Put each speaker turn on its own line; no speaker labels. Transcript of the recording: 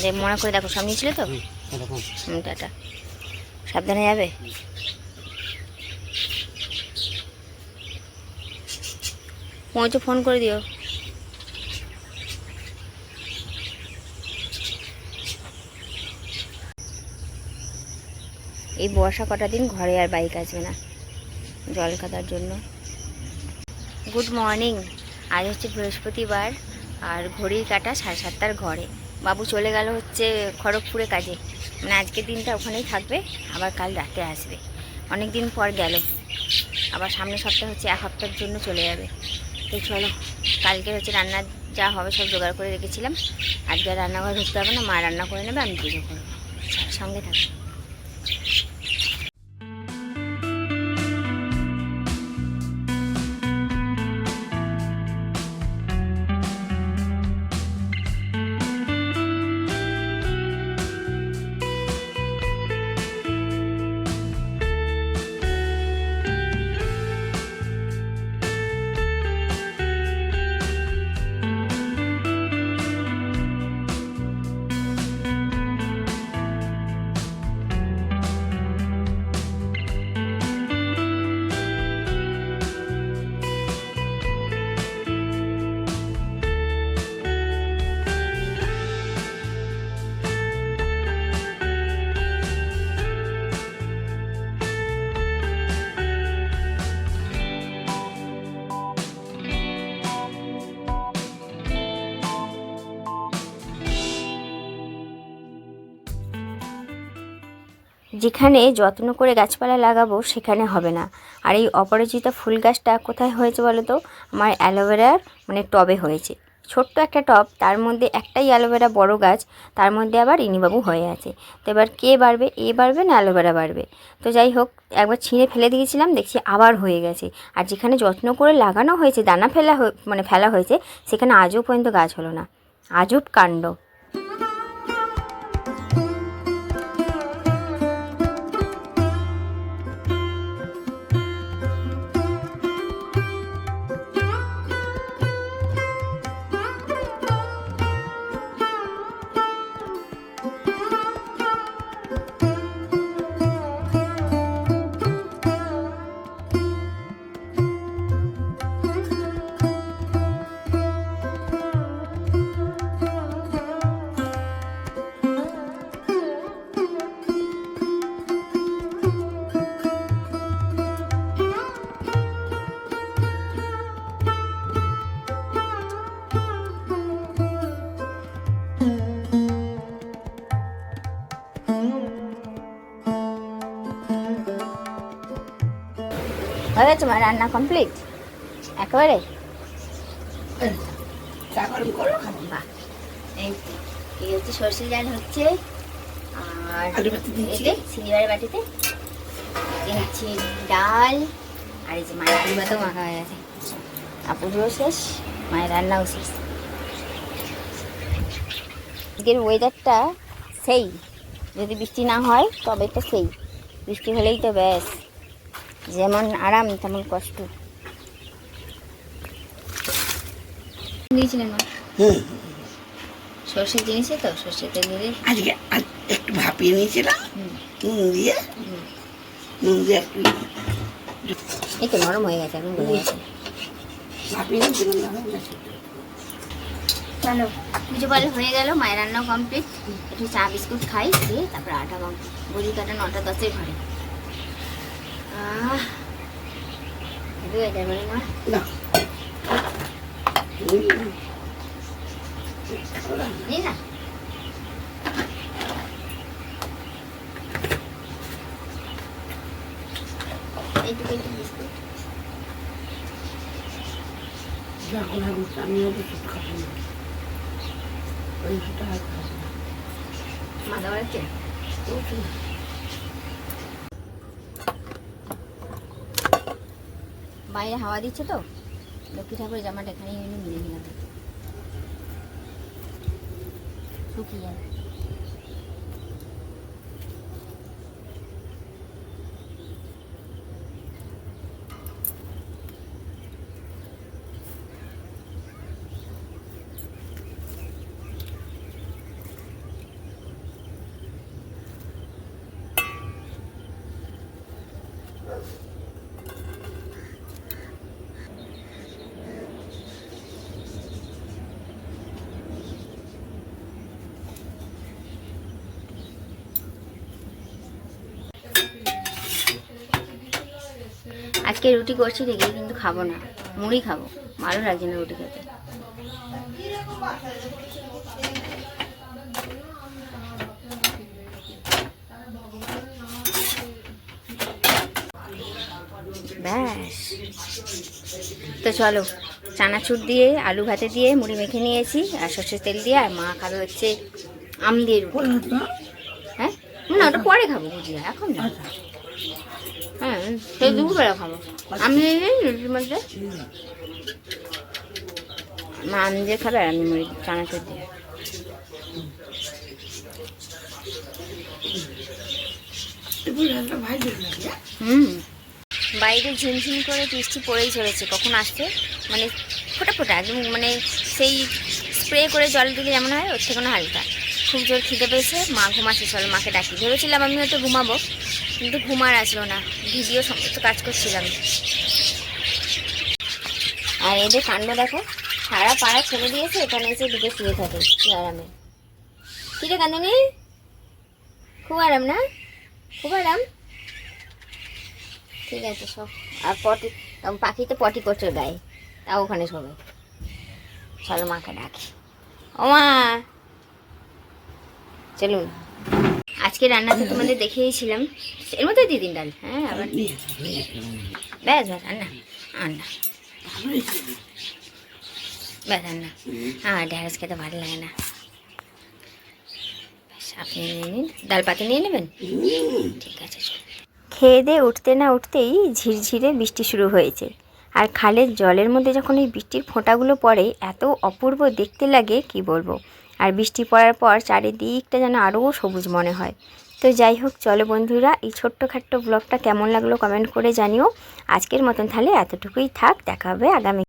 যে মনে করে দেখো সব নিয়েছিলে তো? টাটা। সাবধানে যাবে? পৌঁছে ফোন করে দিও। এই বর্ষা কটা দিন ঘরে আর বাইক আসবে না, জল কাটার জন্য। গুড মর্নিং আজ হচ্ছে বৃহস্পতিবার, আর ঘড়ির কাটা সাড়ে সাতটার ঘরে। বাবু চলে গেল হচ্ছে খড়গপুরে কাজে। মানে আজকের দিনটা ওখানেই থাকবে, আবার কাল রাতে আসবে। অনেক দিন পর গেল। আবার সামনের সপ্তাহ হচ্ছে এক হপ্তাহের জন্য চলে যাবে। তো চলো, কালকে হচ্ছে রান্না যা হবে সব জোগাড় করে রেখেছিলাম। আজকে রান্নাঘর ঢুকতে হবে না, মা রান্না করে নেবে, আমি পুজো করব। সঙ্গে থাকবে যেখানে যত্ন করে গাছপালা লাগাবো, সেখানে হবে না। আর এই অপরাজিতা ফুল গাছটা কোথায় হয়েছে বলো তো আমার অ্যালোভেরার মানে টবে হয়েছে। ছোট্ট একটা টব, তার মধ্যে একটাই অ্যালোভেরা বড় গাছ, তার মধ্যে আবার ইনিবাবু হয়ে আছে। তো এবার কে বাড়বে? এ বাড়বে না অ্যালোভেরা বাড়বে? তো যাই হোক, একবার ছিঁড়ে ফেলে দিয়েছিলাম, দেখছি আবার হয়ে গেছে। আর যেখানে যত্ন করে লাগানো হয়েছে, দানা ফেলা মানে ফেলা হয়েছে, সেখানে আজও পর্যন্ত গাছ হলো না। আজব কাণ্ড। হয়ে মা রান্না কমপ্লিট একেবারে? এই হচ্ছে সর্ষে ডাল হচ্ছে। আর
দিচ্ছি।
বাটিতে হচ্ছে ডাল আর এই যে মায়ের ভাতেও মাখা হয়ে গেছে। আর পুজোও শেষ মায়ের রান্নাও শেষ। আজকের ওয়েদারটা সেই। যদি বৃষ্টি না হয় তবে তো সেই। বৃষ্টি হলেই তো ব্যাস। যেমন আরাম তেমন কষ্ট। দিয়েছিলেন মা? সর্ষের জিনিসে তো তেল দিলে
আজকে একটু ভাপিয়ে নিয়েছিলাম নুন দিয়ে। নুন দিয়ে একটু
এই তো নরম হয়ে গেছে এখন গলে গেছে।
ভাপিয়ে নিয়েছিলাম।
চলো পুজো পাল হয়ে গেল মায়ের রান্নাও কমপ্লিট একটু চা বিস্কুট খাই দিয়ে তারপরে আটা মাখ বড়ি কাটা নটা দশের ঘরে। আহ হেভি ওয়েদার বলে মা
না নুন,
এই না এইটুকু একটু বিস্কুট
যখন আমি আমিও ওষুধ খাব না ওই ওষুধটা আর খাব না
বাইরে হাওয়া দিচ্ছে তো। লক্ষ্মী ঠাকুরের জামাটা এখানেই নিয়ে নিলাম। শুকিয়ে আজকে রুটি করছি দেখি কিন্তু খাব না। মুড়ি খাব। ভালো লাগছে না রুটি খেতে। ব্যাস। তো চলো চানাচুর দিয়ে আলু ভাতে দিয়ে মুড়ি মেখে নিয়েছি আর সর্ষের তেল দিয়ে আর মা খাবে হচ্ছে আম দিয়ে রুটি। হ্যাঁ? না ওটা পরে খাব বুঝিয়া এখন না।
আচ্ছা।
হ্যাঁ সেই দুপুরবেলা খাব। আমি রুটির মা আম দিয়ে খাবে আমি মুড়ি চানাচুর দিয়ে। হুম। বাইরে ঝিমঝিম করে বৃষ্টি পড়েই চলেছে, কখন আসছে মানে ফোটা ফোটা একদম মানে সেই স্প্রে করে জল দিলে যেমন হয়, ওর থেকে হালকা খুব জোর খিদে পেয়েছে। মা ঘুমাচ্ছে, চল মাকে ডাকি। ভেবেছিলাম আমি হয়তো ঘুমাবো, কিন্তু ঘুমার আসলো না। ভিডিও সমস্ত কাজ করছিলাম। আর এদের কাণ্ড দেখো, সারা পাড়া ছেড়ে দিয়েছে, এখানে এসে দুটো শুয়ে থাকে কি আরামে রে কান্দনি খুব আরাম না? খুব আরাম ঠিক আছে সব আর পটি পাখি তো পটি করছে গায়ে। তাও ওখানে শোবে। চলো মাকে ডাকি। ও মা! চলুন। আজকে রান্নাতে তোমাদের দেখিয়েছিলাম। এর মধ্যে দিয়ে দিন ডাল। হ্যাঁ আবার ব্যাস ব্যাস, রান্না। রান্না। ব্যাস, রান্না। হ্যাঁ ঢ্যাঁড়স খেতে ভালো লাগে না। আপনি নিয়ে নিন। ডাল পাতি নিয়ে নেবেন? ঠিক আছে খেয়ে দিয়ে উঠতে না উঠতেই ঝিরঝিরে বৃষ্টি শুরু হয়েছে। আর খালের জলের মধ্যে যখন এই বৃষ্টির ফোঁটাগুলো পড়ে, এত অপূর্ব দেখতে লাগে, কি বলব? আর বৃষ্টি পড়ার পর চারিদিকটা যেন আরও সবুজ মনে হয়। তো যাই হোক, চলো বন্ধুরা, এই ছোট্টখাট্ট ব্লগটা কেমন লাগল কমেন্ট করে জানিও। আজকের মতন তাহলে এতটুকুই থাক, দেখা হবে আগামী